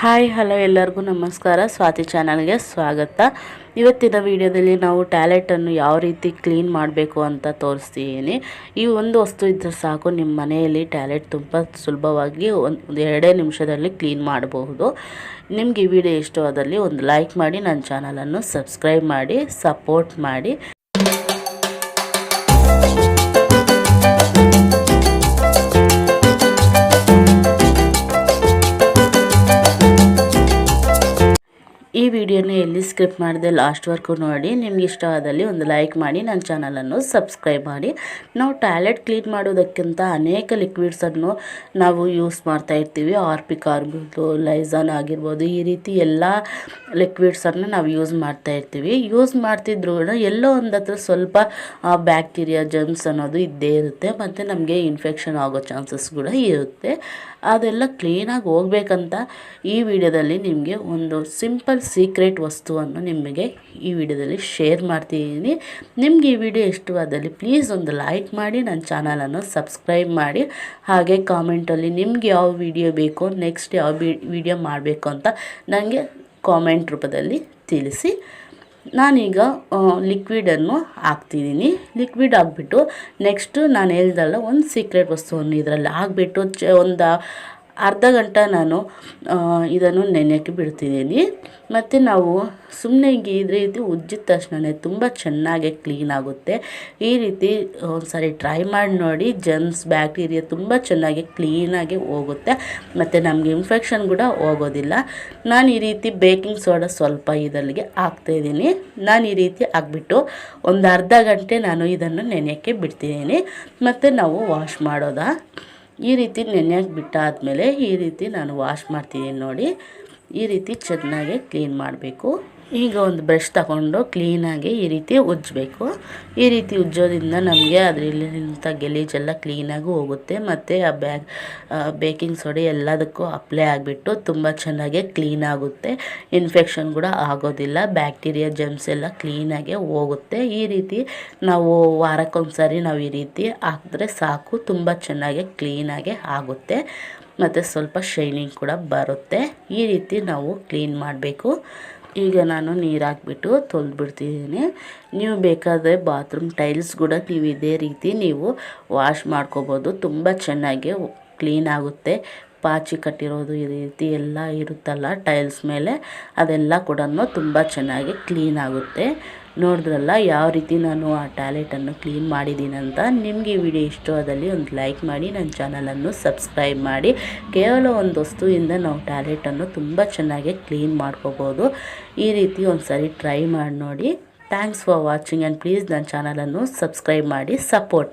Hi, hello ಎಲ್ಲರಿಗೂ ನಮಸ್ಕಾರ. ಸ್ವಾತಿ ಚಾನಲ್ಗೆ ಸ್ವಾಗತ. ಇವತ್ತಿನ ವಿಡಿಯೋದಲ್ಲಿ ನಾವು ಟ್ಯಾಲೆಟನ್ನು ಯಾವ ರೀತಿ ಕ್ಲೀನ್ ಮಾಡಬೇಕು ಅಂತ ತೋರಿಸ್ತೀನಿ. ಈ ಒಂದು ವಸ್ತು ಇದ್ದರೆ ಸಾಕು, ನಿಮ್ಮ ಮನೆಯಲ್ಲಿ ಟ್ಯಾಲೆಟ್ ತುಂಬ ಸುಲಭವಾಗಿ ಒಂದು ಎರಡೇ ನಿಮಿಷದಲ್ಲಿ ಕ್ಲೀನ್ ಮಾಡಬಹುದು. ನಿಮ್ಗೆ ಈ ವಿಡಿಯೋ ಇಷ್ಟವಾದಲ್ಲಿ ಒಂದು ಲೈಕ್ ಮಾಡಿ, ನನ್ನ ಚಾನಲನ್ನು ಸಬ್ಸ್ಕ್ರೈಬ್ ಮಾಡಿ, ಸಪೋರ್ಟ್ ಮಾಡಿ. ಈ ವಿಡಿಯೋನ ಎಲ್ಲಿ ಸ್ಕ್ರಿಪ್ಟ್ ಮಾಡಿದೆ ಲಾಸ್ಟ್ವರೆಗೂ ನೋಡಿ. ನಿಮ್ಗೆ ಇಷ್ಟ ಆದಲ್ಲಿ ಒಂದು ಲೈಕ್ ಮಾಡಿ ನನ್ನ ಚಾನಲನ್ನು ಸಬ್ಸ್ಕ್ರೈಬ್ ಮಾಡಿ. ನಾವು ಟಾಯ್ಲೆಟ್ ಕ್ಲೀನ್ ಮಾಡೋದಕ್ಕಿಂತ ಅನೇಕ ಲಿಕ್ವಿಡ್ಸನ್ನು ನಾವು ಯೂಸ್ ಮಾಡ್ತಾ ಇರ್ತೀವಿ. ಆರ್ಪಿಕ್ ಆಗಿರ್ಬೋದು ಲೈಝಾನ್ ಆಗಿರ್ಬೋದು, ಈ ರೀತಿ ಎಲ್ಲ ಲಿಕ್ವಿಡ್ಸನ್ನು ನಾವು ಯೂಸ್ ಮಾಡ್ತಾ ಇರ್ತೀವಿ. ಯೂಸ್ ಮಾಡ್ತಿದ್ರು ಎಲ್ಲೋ ಒಂದತ್ರ ಸ್ವಲ್ಪ ಬ್ಯಾಕ್ಟೀರಿಯಾ ಜರ್ಮ್ಸ್ ಅನ್ನೋದು ಇದ್ದೇ ಇರುತ್ತೆ. ಮತ್ತು ನಮಗೆ ಇನ್ಫೆಕ್ಷನ್ ಆಗೋ ಚಾನ್ಸಸ್ ಕೂಡ ಇರುತ್ತೆ. ಅದೆಲ್ಲ ಕ್ಲೀನಾಗಿ ಹೋಗ್ಬೇಕಂತ ಈ ವಿಡಿಯೋದಲ್ಲಿ ನಿಮಗೆ ಒಂದು ಸಿಂಪಲ್ ಸೀಕ್ರೆಟ್ ವಸ್ತುವನ್ನು ನಿಮಗೆ ಈ ವಿಡಿಯೋದಲ್ಲಿ ಶೇರ್ ಮಾಡ್ತಿದ್ದೀನಿ. ನಿಮಗೆ ಈ ವಿಡಿಯೋ ಇಷ್ಟವಾದಲ್ಲಿ ಪ್ಲೀಸ್ ಒಂದು ಲೈಕ್ ಮಾಡಿ, ನನ್ನ ಚಾನಲನ್ನು ಸಬ್ಸ್ಕ್ರೈಬ್ ಮಾಡಿ. ಹಾಗೆ ಕಾಮೆಂಟಲ್ಲಿ ನಿಮ್ಗೆ ಯಾವ ವಿಡಿಯೋ ಬೇಕೋ ನೆಕ್ಸ್ಟ್ ಯಾವ ವಿಡಿಯೋ ಮಾಡಬೇಕು ಅಂತ ನನಗೆ ಕಾಮೆಂಟ್ ರೂಪದಲ್ಲಿ ತಿಳಿಸಿ. ನಾನೀಗ ಲಿಕ್ವಿಡನ್ನು ಹಾಕ್ತಿದ್ದೀನಿ. ಲಿಕ್ವಿಡ್ ಹಾಕ್ಬಿಟ್ಟು ನೆಕ್ಸ್ಟು ನಾನು ಹೇಳ್ದಲ್ಲ, ಒಂದು ಸೀಕ್ರೆಟ್ ವಸ್ತುವನ್ನು ಇದರಲ್ಲಿ ಹಾಕ್ಬಿಟ್ಟು ಚ, ಒಂದು ಅರ್ಧ ಗಂಟೆ ನಾನು ಇದನ್ನು ನೆನೆಯೋಕ್ಕೆ ಬಿಡ್ತಿದ್ದೀನಿ. ಮತ್ತು ನಾವು ಸುಮ್ಮನೆ ಹಿಂಗೆ ಈ ರೀತಿ ಉಜ್ಜಿದ ತಕ್ಷಣ ತುಂಬ ಚೆನ್ನಾಗಿ ಕ್ಲೀನ್ ಆಗುತ್ತೆ. ಈ ರೀತಿ ಒಂದು ಸಾರಿ ಟ್ರೈ ಮಾಡಿ ನೋಡಿ ಜನ್ಸ್ ಬ್ಯಾಕ್ಟೀರಿಯಾ ತುಂಬ ಚೆನ್ನಾಗಿ ಕ್ಲೀನಾಗಿ ಹೋಗುತ್ತೆ. ಮತ್ತು ನಮಗೆ ಇನ್ಫೆಕ್ಷನ್ ಕೂಡ ಹೋಗೋದಿಲ್ಲ. ನಾನು ಈ ರೀತಿ ಬೇಕಿಂಗ್ ಸೋಡಾ ಸ್ವಲ್ಪ ಇದಲ್ಲಿಗೆ ಹಾಕ್ತಾಯಿದ್ದೀನಿ ನಾನು ಈ ರೀತಿ ಹಾಕ್ಬಿಟ್ಟು ಒಂದು ಅರ್ಧ ಗಂಟೆ ನಾನು ಇದನ್ನು ನೆನೆಯೋಕ್ಕೆ ಬಿಡ್ತಿದ್ದೀನಿ. ಮತ್ತು ನಾವು ವಾಶ್ ಮಾಡೋದಾ? ಈ ರೀತಿ ನೆನೆಯಕ್ಕೆ ಬಿಟ್ಟಾದಮೇಲೆ ಈ ರೀತಿ ನಾನು ವಾಶ್ ಮಾಡ್ತಿದ್ದೀನಿ ನೋಡಿ. ಈ ರೀತಿ ಚೆನ್ನಾಗಿ ಕ್ಲೀನ್ ಮಾಡಬೇಕು. ಈಗ ಒಂದು ಬ್ರಷ್ ತಗೊಂಡು ಕ್ಲೀನಾಗಿ ಈ ರೀತಿ ಉಜ್ಜಬೇಕು. ಈ ರೀತಿ ಉಜ್ಜೋದ್ರಿಂದ ನಮಗೆ ಅದರಲ್ಲಿರುವಂಥ ಗಲೀಜೆಲ್ಲ ಕ್ಲೀನಾಗಿ ಹೋಗುತ್ತೆ. ಮತ್ತು ಆ ಬ್ಯಾಗ್ ಬೇಕಿಂಗ್ ಸೋಡಿ ಎಲ್ಲದಕ್ಕೂ ಅಪ್ಲೈ ಆಗಿಬಿಟ್ಟು ತುಂಬ ಚೆನ್ನಾಗಿ ಕ್ಲೀನ್ ಆಗುತ್ತೆ. ಇನ್ಫೆಕ್ಷನ್ ಕೂಡ ಆಗೋದಿಲ್ಲ. ಬ್ಯಾಕ್ಟೀರಿಯಾ ಜಮ್ಸ್ ಎಲ್ಲ ಕ್ಲೀನಾಗೆ ಹೋಗುತ್ತೆ. ಈ ರೀತಿ ನಾವು ವಾರಕ್ಕೊಂದ್ಸರಿ ನಾವು ಈ ರೀತಿ ಹಾಕಿದ್ರೆ ಸಾಕು. ತುಂಬ ಚೆನ್ನಾಗಿ ಕ್ಲೀನಾಗೆ ಆಗುತ್ತೆ. ಮತ್ತು ಸ್ವಲ್ಪ ಶೈನಿಂಗ್ ಕೂಡ ಬರುತ್ತೆ. ಈ ರೀತಿ ನಾವು ಕ್ಲೀನ್ ಮಾಡಬೇಕು. ಈಗ ನಾನು ನೀರು ಹಾಕ್ಬಿಟ್ಟು ತೊಳೆದ್ಬಿಡ್ತಿದ್ದೀನಿ. ನೀವು ಬೇಕಾದರೆ ಬಾತ್ರೂಮ್ ಟೈಲ್ಸ್ ಕೂಡ ನೀವು ಇದೇ ರೀತಿ ನೀವು ವಾಶ್ ಮಾಡ್ಕೋಬೋದು. ತುಂಬ ಚೆನ್ನಾಗಿ ಕ್ಲೀನ್ ಆಗುತ್ತೆ. ಪಾಚಿ ಕಟ್ಟಿರೋದು ಈ ರೀತಿ ಎಲ್ಲ ಇರುತ್ತಲ್ಲ ಟೈಲ್ಸ್ ಮೇಲೆ. ಅದೆಲ್ಲ ಕೂಡ ತುಂಬ ಚೆನ್ನಾಗಿ ಕ್ಲೀನ್ ಆಗುತ್ತೆ. ನೋಡಿದ್ರಲ್ಲ, ಯಾವ ರೀತಿ ನಾನು ಆ ಟ್ಯಾಲೆಟನ್ನು ಕ್ಲೀನ್ ಮಾಡಿದ್ದೀನಿ ಅಂತ, ನಿಮಗೆ ಈ ವಿಡಿಯೋ ಇಷ್ಟವಾದಲ್ಲಿ ಒಂದು ಲೈಕ್ ಮಾಡಿ, ನನ್ನ ಚಾನಲನ್ನು ಸಬ್ಸ್ಕ್ರೈಬ್ ಮಾಡಿ. ಕೇವಲ ಒಂದು ವಸ್ತುವಿಂದ ನಾವು ಟ್ಯಾಲೆಟನ್ನು ತುಂಬ ಚೆನ್ನಾಗಿ ಕ್ಲೀನ್ ಮಾಡ್ಕೋಬೋದು. ಈ ರೀತಿ ಒಂದು ಸರಿ ಟ್ರೈ ಮಾಡಿ ನೋಡಿ. Thanks for watching and please ನನ್ನ ಚಾನಲನ್ನು ಸಬ್ಸ್ಕ್ರೈಬ್ ಮಾಡಿ ಸಪೋರ್ಟ್